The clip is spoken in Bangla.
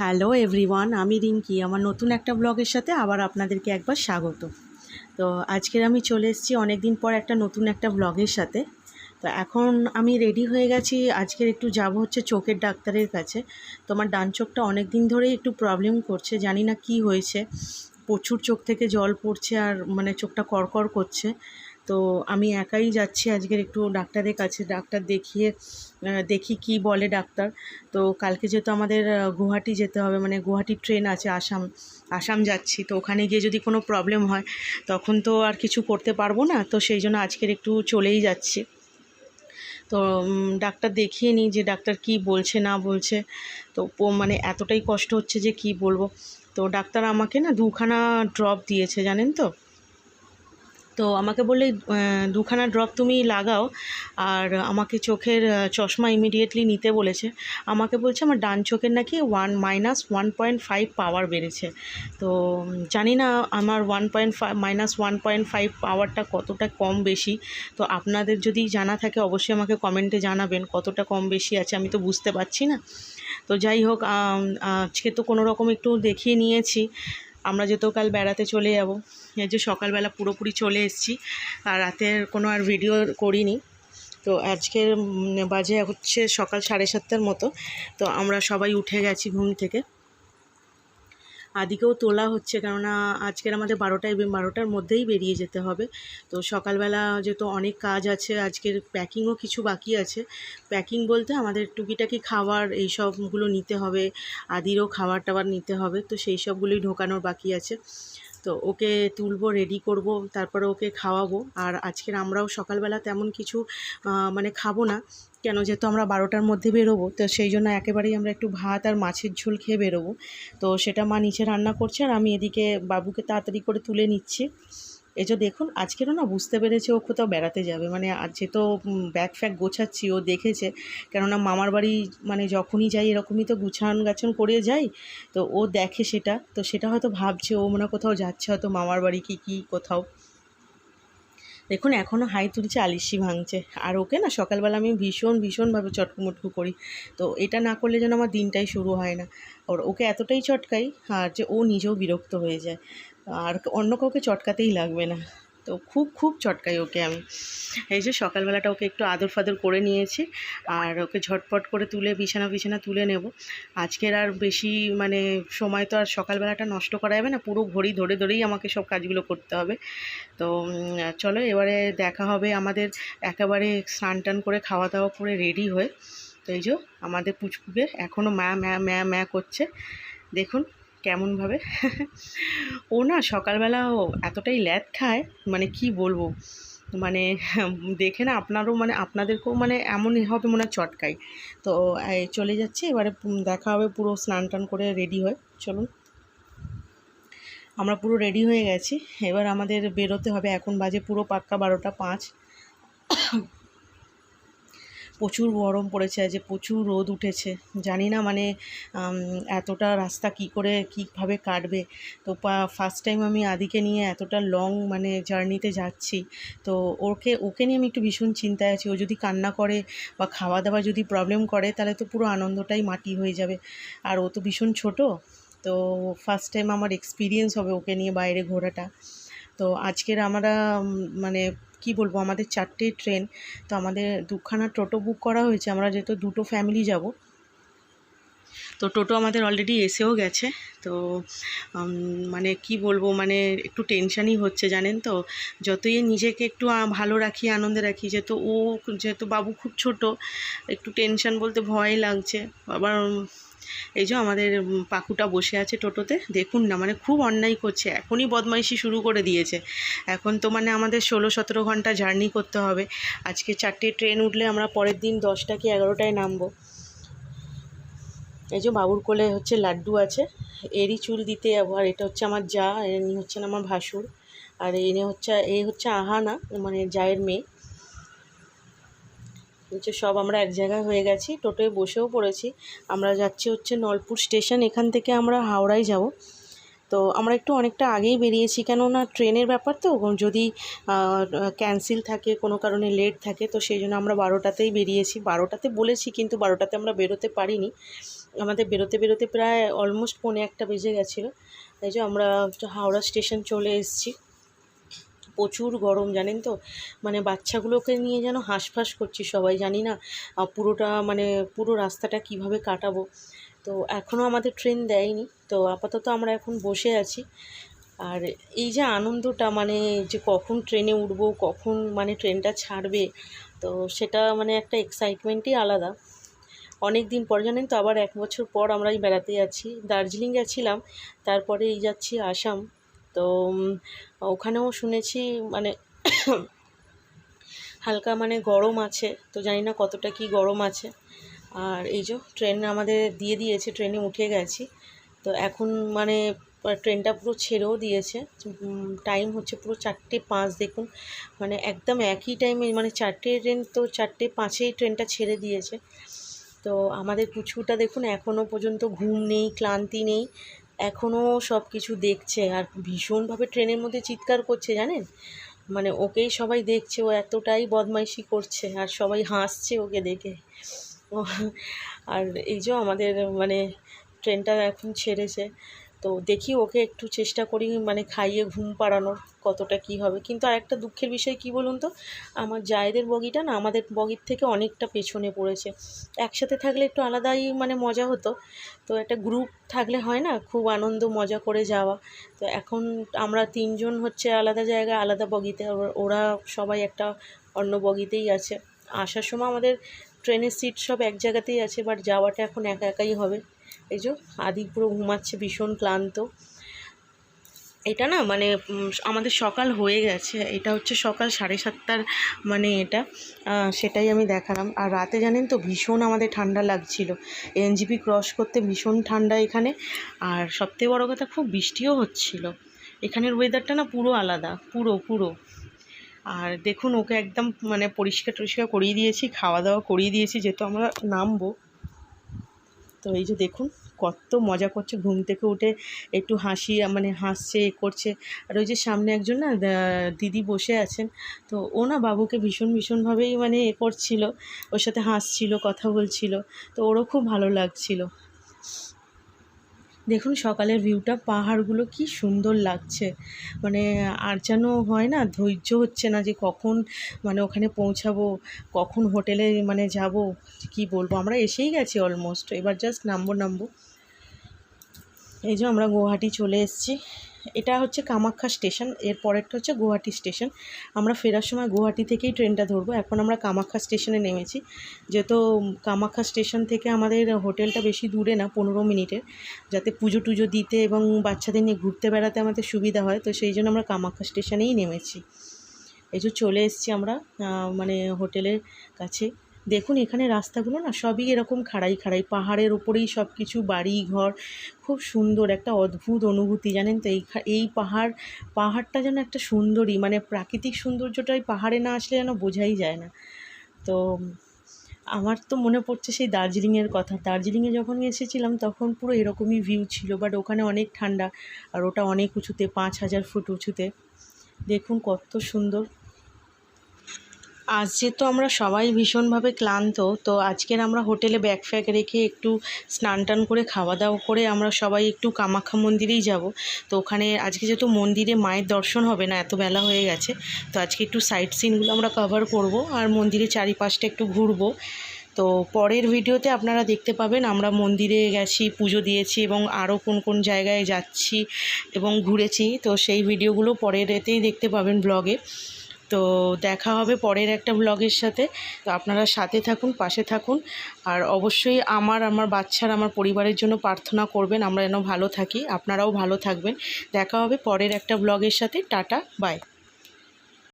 হ্যালো এভরিওয়ান আমি রিঙ্কি, আমার নতুন একটা ব্লগের সাথে আবার আপনাদেরকে একবার স্বাগত। তো আজকের আমি চলে এসেছি অনেক দিন পর একটা নতুন একটা ব্লগের সাথে। তো এখন আমি রেডি হয়ে গেছি, আজকের একটু যাব হচ্ছে চোখের ডাক্তারের কাছে। তো আমার ডান চোখটা অনেক দিন ধরেই একটু প্রবলেম করছে, জানি না কি হয়েছে। প্রচুর চোখ থেকে জল পড়ছে আর মানে চোখটা কড়কড় করছে। তো আমি একাই যাচ্ছি আজকের একটু ডাক্তারের কাছে, ডাক্তার দেখিয়ে দেখি কি বলে ডাক্তার। তো কালকে যেহেতু আমাদের গুয়াহাটি যেতে হবে মানে গুয়াহাটির ট্রেন আছে আসাম আসাম যাচ্ছি। তো ওখানে গিয়ে যদি কোনো প্রবলেম হয়, তখন তো আর কিছু করতে পারব না। তো সেই জন্য আজকের একটু চলেই যাচ্ছি। তো ডাক্তার দেখিয়ে নিই যে ডাক্তার কি বলছে, না বলছে। তো মানে এতটাই কষ্ট হচ্ছে যে কি বলব। তো ডাক্তার আমাকে না দুখানা ড্রপ দিয়েছে, জানেন তো? তো আমাকে বললে দুখানা ড্রপ তুমি লাগাও, আর আমাকে চোখের চশমা ইমিডিয়েটলি নিতে বলেছে। আমাকে বলছে আমার ডান চোখের নাকি one minus one point five power বেড়েছে। তো জানি না আমার one point five minus one point five পাওয়ারটা কতটা কম বেশি। তো আপনাদের যদি জানা থাকে, অবশ্যই আমাকে কমেন্টে জানাবেন, কতটা কম বেশি আছে আমি তো বুঝতে পারছি না। তো যাই হোক আজকে তো কোনো রকম একটু দেখিয়ে নিয়েছি। আমরা যেহেতু কাল বেড়াতে চলে যাব। যে সকালবেলা পুরোপুরি চলে এসেছি, আর রাতের কোনো আর ভিডিও করিনি। তো আজকের বাজে হচ্ছে সকাল সাড়ে সাতটার মতো। তো আমরা সবাই উঠে গেছি ঘুম থেকে। আদিকেও তোলা হচ্ছে, কেননা আজকের আমাদের বারোটায় বারোটার মধ্যেই বেরিয়ে যেতে হবে। তো সকালবেলা যেহেতু অনেক কাজ আছে, আজকের প্যাকিংও কিছু বাকি আছে। প্যাকিং বলতে আমাদের টুকিটাকি খাবার এই সবগুলো নিতে হবে। আদিরও খাবার টাবার নিতে হবে, তো সেই সবগুলোই ঢোকানোর বাকি আছে। তো ওকে তুলবো রেডি করব, তারপরে ওকে খাওয়াবো। আর আজকের আমরাও সকালবেলা তেমন কিছু মানে খাব না, কেন যেহেতু আমরা বারোটার মধ্যে বেরোবো, তো সেই জন্য একেবারেই আমরা একটু ভাত আর মাছের ঝোল খেয়ে বেরোবো। তো সেটা মা নিচে রান্না করছে, আর আমি এদিকে বাবুকে তাড়াতাড়ি করে তুলে নিচ্ছি। এই যে দেখুন, আজকেরও না বুঝতে পেরেছে ও কোথাও বেড়াতে যাবে। মানে আজ তো ব্যাগ ফ্যাগ গোছাচ্ছি, ও দেখেছে। কেননা মামার বাড়ি মানে যখনই যাই, এরকমই তো গুছান গাছন করে যাই। তো ও দেখে সেটা, তো সেটা হয়তো ভাবছে, ও মনে কোথাও যাচ্ছে হয়তো মামার বাড়ি কি কি, কোথাও। দেখুন এখনও হাই তুলছে, আলিশি ভাঙছে। আর ওকে না সকালবেলা আমি ভীষণ, ভীষণভাবে চটকুমটকু করি। তো এটা না করলে যেন আমার দিনটাই শুরু হয় না। আর ওকে এতটাই চটকাই, আর যে ও নিজেও বিরক্ত হয়ে যায়। আর অন্য কাউকে চটকাতেই লাগবে না। তো খুব খুব চটকাই ওকে আমি। এই যে সকালবেলাটা ওকে একটু আদর ফাদর করে নিয়েছি, আর ওকে ঝটপট করে তুলে, বিছানা বিছানা তুলে নেব। আজকের আর বেশি মানে সময় তো আর সকালবেলাটা নষ্ট করা যাবে না, পুরো ঘড়ি ধরে ধরেই আমাকে সব কাজগুলো করতে হবে। তো চলো এবারে দেখা হবে আমাদের একেবারে স্নান টান করে, খাওয়া দাওয়া করে রেডি হয়ে। তো এই যে আমাদের পুচকুকে এখনও ম্যা ম্যা ম্যা ম্যা করছে। দেখুন। কেমনভাবে? ও না সকালবেলা এতটাই ল্যাদ খায় মানে কি বলব? মানে দেখে না আপনারও মানে আপনাদেরকেও মানে এমনই হবে মনে হয় চটকাই তো চলে যাচ্ছি, এবারে দেখা হবে পুরো স্নান টান করে রেডি হয়ে। চলুন। আমরা পুরো রেডি হয়ে গেছি। এবার আমাদের বেরোতে হবে, এখন বাজে পুরো পাক্কা বারোটা পাঁচ। প্রচুর গরম পড়েছে আজ প্রচুর রোদ উঠেছে। জানি না মানে এতটা রাস্তা কি করে, কীভাবে কাটবে। তো ফার্স্ট টাইম আমি আদিকে নিয়ে এতটা লং মানে জার্নিতে যাচ্ছি। তো ওকে ওকে নিয়ে আমি একটু ভীষণ চিন্তায় আছি। ও যদি কান্না করে বা খাওয়া দাওয়া যদি প্রবলেম করে, তাহলে তো পুরো আনন্দটাই মাটি হয়ে যাবে। আর ও তো ভীষণ ছোট, তো ফার্স্ট টাইম আমার এক্সপিরিয়েন্স হবে ওকে নিয়ে বাইরে ঘোরাটা। তো আজকের আমরা মানে কি বলব, আমাদের চারটে ট্রেন, তো আমাদের দুখানা টোটো বুক করা হয়েছে, আমরা যেহেতু দুটো ফ্যামিলি যাব। তো টোটো আমাদের অলরেডি এসেও গেছে, তো মানে কি বলব মানে একটু টেনশানই হচ্ছে, জানেন তো? যতই নিজেকে একটু ভালো রাখি, আনন্দে রাখি, যেহেতু ও, যেহেতু বাবু খুব ছোট, একটু টেনশন বলতে ভয় লাগছে, আবার এই যে আমাদের পাকুটা বসে আছে টোটোতে, দেখুন না মানে খুব অন্যায় করছে, এখনই বদমাইশি শুরু করে দিয়েছে। এখন তো মানে আমাদের ষোলো সতেরো ঘণ্টা জার্নি করতে হবে। আজকে চারটে ট্রেন উঠলে আমরা পরের দিন দশটা কি এগারোটায় নামবো। এই যে বাবুর কোলে হচ্ছে লাড্ডু আছে, এরই চুল দিতে যাব, আর এটা হচ্ছে আমার যা ইনি হচ্ছেন আমার ভাসুর, আর এনে হচ্ছে, এ হচ্ছে আহানা মানে জায়ের মেয়ে। হচ্ছে সব আমরা এক জায়গায় হয়ে গেছি, টোটোয় বসেও পড়েছি। আমরা যাচ্ছি হচ্ছে নলপুর স্টেশন, এখান থেকে আমরা হাওড়ায় যাব। তো আমরা একটু অনেকটা আগেই বেরিয়েছি, কেননা ট্রেনের ব্যাপার তো, যদি ক্যান্সেল থাকে, কোনো কারণে লেট থাকে, তো সেই জন্য আমরা বারোটাতেই বেরিয়েছি। বারোটাতে বলেছি, কিন্তু বারোটাতে আমরা বেরোতে পারিনি। আমাদের বেরোতে বেরোতে প্রায় অলমোস্ট পৌনে একটা বেজে গেছিল। তাই যে আমরা হাওড়া স্টেশন চলে এসেছি। প্রচুর গরম, জানেন তো? মানে বাচ্চাগুলোকে নিয়ে যেন হাঁসফাঁস করছি সবাই, জানি না পুরোটা মানে পুরো রাস্তাটা কীভাবে কাটাবো। তো এখনও আমাদের ট্রেন দেয়নি, তো আপাতত আমরা এখন বসে আছি। আর এই যে আনন্দটা মানে যে কখন ট্রেনে উঠবো, কখন মানে ট্রেনটা ছাড়বে, তো সেটা মানে একটা এক্সাইটমেন্টই আলাদা। অনেক দিন পর, জানেন তো? আবার এক বছর পর আমরা বেড়াতে যাচ্ছি। দার্জিলিং গেছিলাম, তারপরে এই যাচ্ছি আসাম। তো ওখানেও শুনেছি মানে হালকা মানে গরম আছে, তো জানি না কতটা কি গরম আছে। আর এই যে ট্রেন আমাদের দিয়ে দিয়েছে, ট্রেনে উঠে গেছি। তো এখন মানে ট্রেনটা পুরো ছেড়েও দিয়েছে টাইম হচ্ছে পুরো চারটে পাঁচ, দেখুন। মানে একদম একই টাইমে মানে চারটে ট্রেন তো চারটে পাঁচেই ট্রেনটা ছেড়ে দিয়েছে। তো আমাদের পুচকুটা দেখুন এখনও পর্যন্ত ঘুম নেই, ক্লান্তি নেই। এখনও সব কিছু দেখছে আর ভীষণভাবে ট্রেনের মধ্যে চিৎকার করছে, জানেন? মানে ওকেই সবাই দেখছে, ও এতটাই বদমাইশি করছে আর সবাই হাসছে ওকে দেখে। আর এই যে আমাদের মানে ট্রেনটা এখন ছেড়েছে। তো দেখি ওকে একটু চেষ্টা করি মানে খাইয়ে ঘুম পাড়ানোর কতটা কি হবে। কিন্তু আর একটা দুঃখের বিষয় কি বলুন তো? আমার জায়েদের বগিটা না আমাদের বগির থেকে অনেকটা পেছনে পড়েছে। একসাথে থাকলে একটু আলাদাই মানে মজা হতো। তো একটা গ্রুপ থাকলে হয় না, খুব আনন্দ মজা করে যাওয়া। তো এখন আমরা তিনজন হচ্ছে আলাদা জায়গায়, আলাদা বগিতে। ওরা সবাই একটা অন্য বগিতেই আছে। আসার সময় আমাদের ট্রেনের সিট সব এক জায়গাতেই আছে বাট যাওয়াটা এখন একা একাই হবে। এই যে আদি পুরো ঘুমাচ্ছে, ভীষণ ক্লান্ত। এটা না মানে আমাদের সকাল হয়ে গেছে। এটা হচ্ছে সকাল সাড়ে সাতটার মানে এটা। সেটাই আমি দেখালাম। আর রাতে জানেন তো ভীষণ আমাদের ঠান্ডা লাগছিল। এনজিপি ক্রস করতে ভীষণ ঠান্ডা এখানে। আর সবথেকে বড় কথা, খুব বৃষ্টিও হচ্ছিল। এখানের ওয়েদারটা না পুরো আলাদা, পুরো পুরো। আর দেখুন, ওকে একদম মানে পরিষ্কার টরিষ্কার করিয়ে দিয়েছি, খাওয়া দাওয়া করিয়ে দিয়েছি, যেহেতু আমরা নামবো। তো এই যে দেখুন, কত মজা করছে, ঘুম থেকে উঠে একটু হাসি মানে হাসছে, এ করছে। আর ওই যে সামনে একজন না দিদি বসে আছেন, তো ও না বাবুকে ভীষণ ভীষণভাবেই মানে এ করছিল, ওর সাথে হাসছিল, কথা বলছিল, তো ওরও খুব ভালো লাগছিল। দেখুন সকালের ভিউটা পাহাড়গুলো কি সুন্দর লাগছে। মানে আর যেন হয় না, ধৈর্য হচ্ছে না যে কখন মানে ওখানে পৌঁছাবো, কখন হোটেলে মানে যাব, কি বলব? আমরা এসেই গেছি অলমোস্ট এবার জাস্ট নামবো নামবো। এই যে আমরা গুয়াহাটি চলে এসেছি। এটা হচ্ছে কামাখ্যা স্টেশন, এর পরেরটা হচ্ছে গুয়াহাটি স্টেশন। আমরা ফেরার সময় গুয়াহাটি থেকেই ট্রেনটা ধরবো। এখন আমরা কামাখ্যা স্টেশনে নেমেছি। যেহেতু কামাখ্যা স্টেশন থেকে আমাদের হোটেলটা বেশি দূরে না, পনেরো মিনিটের। যাতে পুজো টুজো দিতে এবং বাচ্চাদের নিয়ে ঘুরতে বেড়াতে আমাদের সুবিধা হয়, তো সেই জন্য আমরা কামাখ্যা স্টেশনেই নেমেছি। এই যে চলে এসছি আমরা মানে হোটেলের কাছে। দেখুন, এখানে রাস্তাগুলো না সবই এরকম খাড়াই খাড়াই। পাহাড়ের ওপরেই সব কিছু বাড়ি ঘর খুব সুন্দর, একটা অদ্ভুত অনুভূতি, জানেন তো? এই এই পাহাড়, পাহাড়টা যেন একটা সুন্দরী মানে প্রাকৃতিক সৌন্দর্যটাই পাহাড়ে না আসলে যেন বোঝাই যায় না। তো, আমার তো মনে পড়ছে সেই দার্জিলিংয়ের কথা। দার্জিলিংয়ে যখন এসেছিলাম তখন পুরো এরকমই ভিউ ছিল বাট ওখানে অনেক ঠান্ডা, আর ওটা অনেক উঁচুতে, পাঁচ হাজার ফুট উঁচুতে। দেখুন কত সুন্দর। আজ যেহেতু আমরা সবাই ভীষণভাবে ক্লান্ত, তো আজকের আমরা হোটেলে ব্যাগ ফ্যাগ রেখে একটু স্নান টান করে খাওয়া দাওয়া করে আমরা সবাই একটু কামাখ্যা মন্দিরেই যাব। তো ওখানে আজকে যেহেতু মন্দিরে মায়ের দর্শন হবে না, এত বেলা হয়ে গেছে, তো আজকে একটু সাইট সিনগুলো আমরা কভার করব আর মন্দিরের চারিপাশটা একটু ঘুরবো। তো পরের ভিডিওতে আপনারা দেখতে পাবেন আমরা মন্দিরে গেছি, পুজো দিয়েছি এবং আরও কোন কোন জায়গায় যাচ্ছি এবং ঘুরেছি, তো সেই ভিডিওগুলো পরের এতেই দেখতে পাবেন ব্লগে তো দেখা হবে পরের একটা ব্লগের সাথে। তো আপনারা সাথে থাকুন, পাশে থাকুন। আর অবশ্যই আমার আমার বাচ্চার, আমার পরিবারের জন্য প্রার্থনা করবেন, আমরা যেন ভালো থাকি। আপনারাও ভালো থাকবেন। দেখা হবে পরের একটা ব্লগের সাথে। Tata bye